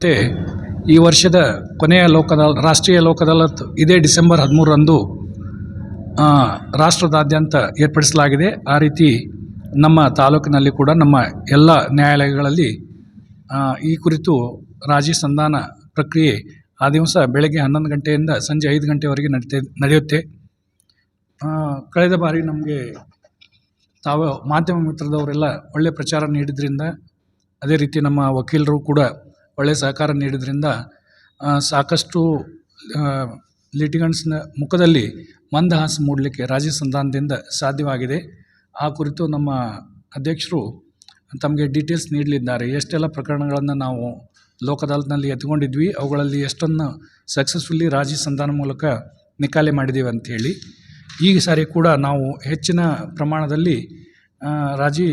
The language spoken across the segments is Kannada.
ಮತ್ತು ಈ ವರ್ಷದ ಕೊನೆಯ ಲೋಕದ ರಾಷ್ಟ್ರೀಯ ಲೋಕದಲತ್ ಇದೇ ಡಿಸೆಂಬರ್ ಹದಿಮೂರರಂದು ರಾಷ್ಟ್ರದಾದ್ಯಂತ ಏರ್ಪಡಿಸಲಾಗಿದೆ. ಆ ರೀತಿ ನಮ್ಮ ತಾಲೂಕಿನಲ್ಲಿ ಕೂಡ ನಮ್ಮ ಎಲ್ಲ ನ್ಯಾಯಾಲಯಗಳಲ್ಲಿ ಈ ಕುರಿತು ರಾಜಿ ಸಂಧಾನ ಪ್ರಕ್ರಿಯೆ ಆ ದಿವಸ ಬೆಳಗ್ಗೆ ಹನ್ನೊಂದು ಗಂಟೆಯಿಂದ ಸಂಜೆ ಐದು ಗಂಟೆವರೆಗೆ ನಡೆಯುತ್ತೆ. ಆ, ಕಳೆದ ಬಾರಿ ನಮಗೆ ತಾವು ಮಾಧ್ಯಮ ಮಿತ್ರದವರೆಲ್ಲ ಒಳ್ಳೆಯ ಪ್ರಚಾರ ನೀಡಿದ್ರಿಂದ ಅದೇ ರೀತಿ ನಮ್ಮ ವಕೀಲರು ಕೂಡ ಒಳ್ಳೆಯ ಸಹಕಾರ ನೀಡಿದ್ರಿಂದ ಸಾಕಷ್ಟು ಲಿಟಿಗಂಟ್ಸ್ನ ಮುಖದಲ್ಲಿ ಮಂದಹಾಸ ಮೂಡಲಿಕ್ಕೆ ರಾಜಿ ಸಂಧಾನದಿಂದ ಸಾಧ್ಯವಾಗಿದೆ. ಆ ಕುರಿತು ನಮ್ಮ ಅಧ್ಯಕ್ಷರು ತಮಗೆ ಡೀಟೇಲ್ಸ್ ನೀಡಲಿದ್ದಾರೆ. ಎಷ್ಟೆಲ್ಲ ಪ್ರಕರಣಗಳನ್ನು ನಾವು ಲೋಕ ಅದಾಲತ್ನಲ್ಲಿ ಎತ್ಕೊಂಡಿದ್ವಿ, ಅವುಗಳಲ್ಲಿ ಎಷ್ಟನ್ನು ಸಕ್ಸಸ್ಫುಲ್ಲಿ ರಾಜಿ ಸಂಧಾನ ಮೂಲಕ ನಿಕಾಲೆ ಮಾಡಿದ್ದೀವಿ ಅಂಥೇಳಿ ಈ ಸಾರಿ ಕೂಡ ನಾವು ಹೆಚ್ಚಿನ ಪ್ರಮಾಣದಲ್ಲಿ ರಾಜಿ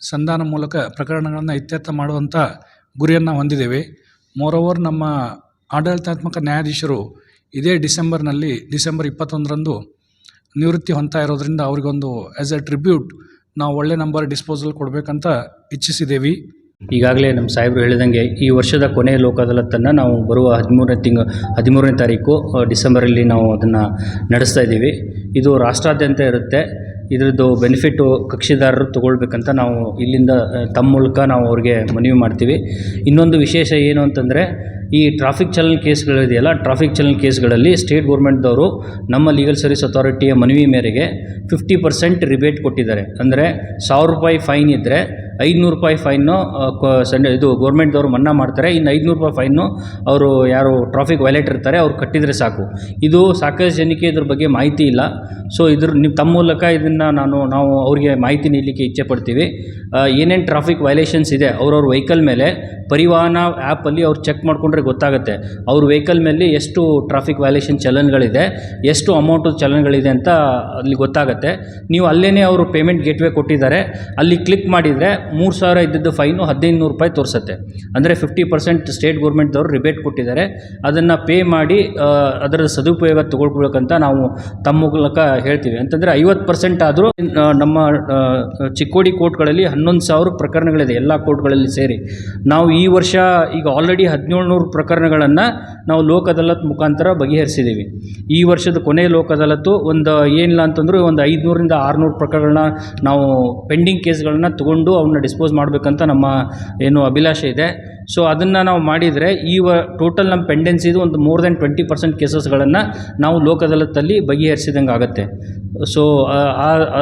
ಸಂಧಾನ ಮೂಲಕ ಪ್ರಕರಣಗಳನ್ನು ಇತ್ಯರ್ಥ ಮಾಡುವಂಥ ಗುರಿಯನ್ನು ಹೊಂದಿದ್ದೇವೆ. ಮೋರೋವರ್ ನಮ್ಮ ಆಡಳಿತಾತ್ಮಕ ನ್ಯಾಯಾಧೀಶರು ಇದೇ ಡಿಸೆಂಬರ್ನಲ್ಲಿ, ಡಿಸೆಂಬರ್ ಇಪ್ಪತ್ತೊಂದರಂದು ನಿವೃತ್ತಿ ಹೊಂದ್ತಾ ಇರೋದರಿಂದ ಅವರಿಗೊಂದು ಆ್ಯಸ್ ಎ ಟ್ರಿಬ್ಯೂಟ್ ನಾವು ಒಳ್ಳೆ ನಂಬರ್ ಡಿಸ್ಪೋಸಲ್ ಕೊಡಬೇಕಂತ ಇಚ್ಛಿಸಿದ್ದೇವೆ. ಈಗಾಗಲೇ ನಮ್ಮ ಸಾಹೇಬರು ಹೇಳಿದಂಗೆ ಈ ವರ್ಷದ ಕೊನೆಯ ಲೋಕ ನಾವು ಬರುವ ಹದಿಮೂರನೇ ತಿಂಗ, ಹದಿಮೂರನೇ ತಾರೀಕು, ಡಿಸೆಂಬರಲ್ಲಿ ನಾವು ಅದನ್ನು ನಡೆಸ್ತಾ ಇದ್ದೀವಿ. ಇದು ರಾಷ್ಟ್ರಾದ್ಯಂತ ಇರುತ್ತೆ. ಇದರದ್ದು ಬೆನಿಫಿಟ್ಟು ಕಕ್ಷಿದಾರರು ತೊಗೊಳ್ಬೇಕಂತ ನಾವು ಇಲ್ಲಿಂದ ತಮ್ಮ ಮೂಲಕ ನಾವು ಅವ್ರಿಗೆ ಮನವಿ ಮಾಡ್ತೀವಿ. ಇನ್ನೊಂದು ವಿಶೇಷ ಏನು ಅಂತಂದರೆ, ಈ ಟ್ರಾಫಿಕ್ ಚಲನ್ ಕೇಸ್ಗಳಿದೆಯಲ್ಲ ಟ್ರಾಫಿಕ್ ಚಲನ್ ಕೇಸ್ಗಳಲ್ಲಿ ಸ್ಟೇಟ್ ಗೌರ್ಮೆಂಟ್ದವರು ನಮ್ಮ ಲೀಗಲ್ ಸರ್ವಿಸ್ ಅಥಾರಿಟಿಯ ಮನವಿ ಮೇರೆಗೆ ಫಿಫ್ಟಿ ಪರ್ಸೆಂಟ್ ರಿಬೇಟ್ ಕೊಟ್ಟಿದ್ದಾರೆ. ಅಂದರೆ ಸಾವಿರ ರೂಪಾಯಿ ಫೈನ್ ಇದ್ದರೆ ಐದುನೂರು ರೂಪಾಯಿ ಫೈನು ಸಂಡೆ ಇದು ಗೌರ್ಮೆಂಟ್ದವರು ಮನ್ನಾ ಮಾಡ್ತಾರೆ. ಇನ್ನು ಐದುನೂರು ರೂಪಾಯಿ ಫೈನು ಅವರು ಯಾರು ಟ್ರಾಫಿಕ್ ವೈಲೇಟ್ ಇರ್ತಾರೆ, ಅವ್ರು ಕಟ್ಟಿದರೆ ಸಾಕು. ಇದು ಸಾಕಷ್ಟು ಜನಕ್ಕೆ ಇದ್ರ ಬಗ್ಗೆ ಮಾಹಿತಿ ಇಲ್ಲ. ಸೊ ಇದ್ರ ನಿಮ್ಮ ತಮ್ಮ ಮೂಲಕ ಇದನ್ನು ನಾನು, ನಾವು ಅವರಿಗೆ ಮಾಹಿತಿ ನೀಡಲಿಕ್ಕೆ ಇಚ್ಛೆ ಪಡ್ತೀವಿ. ಏನೇನು ಟ್ರಾಫಿಕ್ ವೈಲೇಷನ್ಸ್ ಇದೆ, ಅವ್ರವ್ರ ವೆಹಿಕಲ್ ಮೇಲೆ ಪರಿವಾಹನ ಆ್ಯಪಲ್ಲಿ ಅವ್ರು ಚೆಕ್ ಮಾಡಿಕೊಂಡ್ರೆ ಗೊತ್ತಾಗುತ್ತೆ. ಅವ್ರ ವೆಹಿಕಲ್ ಮೇಲೆ ಎಷ್ಟು ಟ್ರಾಫಿಕ್ ವೈಲೇಷನ್ ಚಲನ್ಗಳಿದೆ, ಎಷ್ಟು ಅಮೌಂಟು ಚಲನ್ಗಳಿದೆ ಅಂತ ಅಲ್ಲಿ ಗೊತ್ತಾಗುತ್ತೆ. ನೀವು ಅಲ್ಲೇ ಅವರು ಪೇಮೆಂಟ್ ಗೇಟ್ವೇ ಕೊಟ್ಟಿದ್ದಾರೆ. ಅಲ್ಲಿ ಕ್ಲಿಕ್ ಮಾಡಿದರೆ ಮೂರು ಸಾವಿರ ಇದ್ದಿದ್ದು ಫೈನು ಹದಿನೈದು ನೂರು ರೂಪಾಯಿ ತೋರಿಸುತ್ತೆ. ಅಂದರೆ ಫಿಫ್ಟಿ ಪರ್ಸೆಂಟ್ ಸ್ಟೇಟ್ ಗೌರ್ಮೆಂಟ್ದವರು ರಿಬೇಟ್ ಕೊಟ್ಟಿದ್ದಾರೆ. ಅದನ್ನು ಪೇ ಮಾಡಿ ಅದರ ಸದುಪಯೋಗ ತಗೊಳ್ಬೇಕಂತ ನಾವು ತಮ್ಮ ಮೂಲಕ ಹೇಳ್ತೀವಿ. ಅಂತಂದರೆ ಐವತ್ತು ಪರ್ಸೆಂಟ್ ಆದರೂ ನಮ್ಮ ಚಿಕ್ಕೋಡಿ ಕೋರ್ಟ್ಗಳಲ್ಲಿ ಹನ್ನೊಂದು ಸಾವಿರ ಪ್ರಕರಣಗಳಿದೆ ಎಲ್ಲ ಕೋರ್ಟ್ಗಳಲ್ಲಿ ಸೇರಿ. ನಾವು ಈ ವರ್ಷ ಈಗ ಆಲ್ರೆಡಿ ಹದಿನೇಳು ನೂರು ಪ್ರಕರಣಗಳನ್ನು ನಾವು ಲೋಕ ಅದಾಲತ್ ಮುಖಾಂತರ ಬಗೆಹರಿಸಿದ್ದೀವಿ ಈ ವರ್ಷದ ಕೊನೆ ಲೋಕದಲತ್ತು ಒಂದು ಏನಿಲ್ಲ ಅಂತಂದರೂ ಒಂದು ಐದುನೂರಿಂದ ಆರುನೂರು ಪ್ರಕರಣಗಳನ್ನ ನಾವು ಪೆಂಡಿಂಗ್ ಕೇಸ್ಗಳನ್ನ ತಗೊಂಡು ಅವನ್ನ ಡಿಸ್ಪೋಸ್ ಮಾಡಬೇಕಂತ ನಮ್ಮ ಏನು ಅಭಿಲಾಷೆ ಇದೆ. ಸೊ ಅದನ್ನು ನಾವು ಮಾಡಿದರೆ ಈ ವ ಟೋಟಲ್ ನಮ್ಮ ಪೆಂಡೆನ್ಸಿದು ಒಂದು ಮೋರ್ ದೆನ್ ಟ್ವೆಂಟಿ ಪರ್ಸೆಂಟ್ ಕೇಸಸ್ಗಳನ್ನು ನಾವು ಲೋಕದಲತ್ತಲ್ಲಿ ಬಗೆಹರಿಸಿದಂಗೆ ಆಗುತ್ತೆ ಸೊ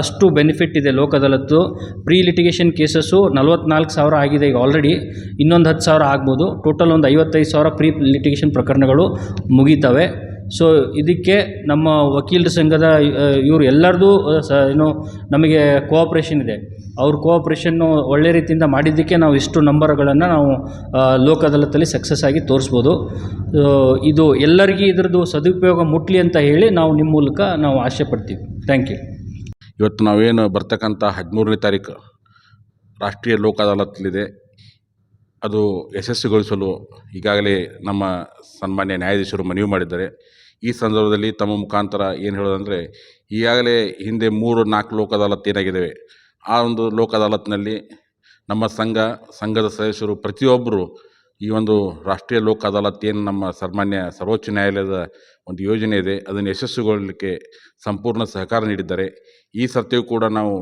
ಅಷ್ಟು ಬೆನಿಫಿಟ್ ಇದೆ ಲೋಕದಲತ್ತು ಪ್ರೀ ಲಿಟಿಗೇಷನ್ ಕೇಸಸ್ಸು ನಲ್ವತ್ನಾಲ್ಕು ಸಾವಿರ ಆಗಿದೆ ಈಗ ಆಲ್ರೆಡಿ ಇನ್ನೊಂದು ಹತ್ತು ಸಾವಿರ ಆಗ್ಬೋದು. ಟೋಟಲ್ ಒಂದು ಐವತ್ತೈದು ಸಾವಿರ ಪ್ರೀ ಲಿಟಿಗೇಷನ್ ಪ್ರಕರಣಗಳು ಮುಗೀತವೆ. ಸೊ ಇದಕ್ಕೆ ನಮ್ಮ ವಕೀಲರ ಸಂಘದ ಇವರು ಎಲ್ಲರದು ಸ, ಏನು, ನಮಗೆ ಕೋಆಪ್ರೇಷನ್ ಇದೆ. ಅವ್ರ ಕೋಆಪ್ರೇಷನ್ನು ಒಳ್ಳೆ ರೀತಿಯಿಂದ ಮಾಡಿದ್ದಕ್ಕೆ ನಾವು ಇಷ್ಟು ನಂಬರ್ಗಳನ್ನು ನಾವು ಲೋಕದಲ್ಲತ್ತಲ್ಲಿ ಸಕ್ಸಸ್ ಆಗಿ ತೋರಿಸ್ಬೋದು. ಇದು ಎಲ್ಲರಿಗೂ ಇದರದ್ದು ಸದುಪಯೋಗ ಮುಟ್ಲಿ ಅಂತ ಹೇಳಿ ನಾವು ನಿಮ್ಮ ಮೂಲಕ ನಾವು ಆಸೆ ಪಡ್ತೀವಿ. ಥ್ಯಾಂಕ್ ಯು ಇವತ್ತು ನಾವೇನು ಬರ್ತಕ್ಕಂಥ ಹದಿಮೂರನೇ ತಾರೀಕು ರಾಷ್ಟ್ರೀಯ ಲೋಕ ಅದಾಲತ್ಲಿದೆ ಅದು ಯಶಸ್ವಿಗೊಳಿಸಲು ಈಗಾಗಲೇ ನಮ್ಮ ಸನ್ಮಾನ್ಯ ನ್ಯಾಯಾಧೀಶರು ಮನವಿ ಮಾಡಿದ್ದಾರೆ. ಈ ಸಂದರ್ಭದಲ್ಲಿ ತಮ್ಮ ಮುಖಾಂತರ ಏನು ಹೇಳೋದಂದರೆ, ಈಗಾಗಲೇ ಹಿಂದೆ ಮೂರು, ನಾಲ್ಕು ಲೋಕ ಅದಾಲತ್ ಏನಾಗಿದ್ದಾವೆ, ಆ ಒಂದು ಲೋಕ ಅದಾಲತ್ನಲ್ಲಿ ನಮ್ಮ ಸಂಘ, ಸಂಘದ ಸದಸ್ಯರು ಪ್ರತಿಯೊಬ್ಬರು ಈ ಒಂದು ರಾಷ್ಟ್ರೀಯ ಲೋಕ ಅದಾಲತ್ ಏನು ನಮ್ಮ ಸನ್ಮಾನ್ಯ ಸರ್ವೋಚ್ಚ ನ್ಯಾಯಾಲಯದ ಒಂದು ಯೋಜನೆ ಇದೆ. ಅದನ್ನು ಯಶಸ್ವಿಗೊಳ್ಳಲಿಕ್ಕೆ ಸಂಪೂರ್ಣ ಸಹಕಾರ ನೀಡಿದ್ದಾರೆ. ಈ ಸತ್ಯವೂ ಕೂಡ ನಾವು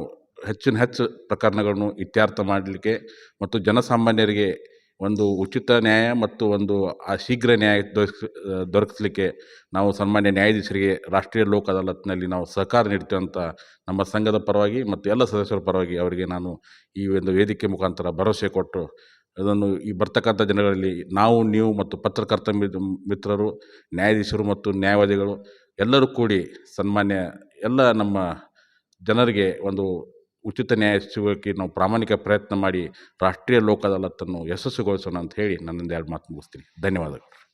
ಹೆಚ್ಚಿನ ಹೆಚ್ಚು ಪ್ರಕರಣಗಳನ್ನು ಇತ್ಯರ್ಥ ಮಾಡಲಿಕ್ಕೆ ಮತ್ತು ಜನಸಾಮಾನ್ಯರಿಗೆ ಒಂದು ಉಚಿತ ನ್ಯಾಯ ಮತ್ತು ಒಂದು, ಆ, ಶೀಘ್ರ ನ್ಯಾಯ ದೊರಕಿಸ್, ದೊರಕಿಸಲಿಕ್ಕೆ ನಾವು ಸನ್ಮಾನ್ಯ ನ್ಯಾಯಾಧೀಶರಿಗೆ ರಾಷ್ಟ್ರೀಯ ಲೋಕ ಅದಾಲತ್ನಲ್ಲಿ ನಾವು ಸಹಕಾರ ನೀಡ್ತೇವೆ ನಮ್ಮ ಸಂಘದ ಪರವಾಗಿ ಮತ್ತು ಎಲ್ಲ ಸದಸ್ಯರ ಪರವಾಗಿ ಅವರಿಗೆ ನಾನು ಈ ಒಂದು ವೇದಿಕೆ ಮುಖಾಂತರ ಭರವಸೆ ಕೊಟ್ಟು ಅದನ್ನು ಈ ಬರ್ತಕ್ಕಂಥ ಜನಗಳಲ್ಲಿ ನಾವು, ನೀವು ಮತ್ತು ಪತ್ರಕರ್ತ ಮಿತ್- ಮಿತ್ರರು, ನ್ಯಾಯಾಧೀಶರು ಮತ್ತು ನ್ಯಾಯವಾದಿಗಳು ಎಲ್ಲರೂ ಕೂಡಿ ಸನ್ಮಾನ್ಯ ಎಲ್ಲ ನಮ್ಮ ಜನರಿಗೆ ಒಂದು ಉಚಿತ ನ್ಯಾಯ ಸಿಗೋಕ್ಕೆ ನಾವು ಪ್ರಾಮಾಣಿಕ ಪ್ರಯತ್ನ ಮಾಡಿ ರಾಷ್ಟ್ರೀಯ ಲೋಕ ಯಶಸ್ಸುಗೊಳಿಸೋಣ ಅಂತ ಹೇಳಿ ನನ್ನಿಂದ ಎರಡು ಮಾತು ಮುಗಿಸ್ತೀನಿ. ಧನ್ಯವಾದಗಳು.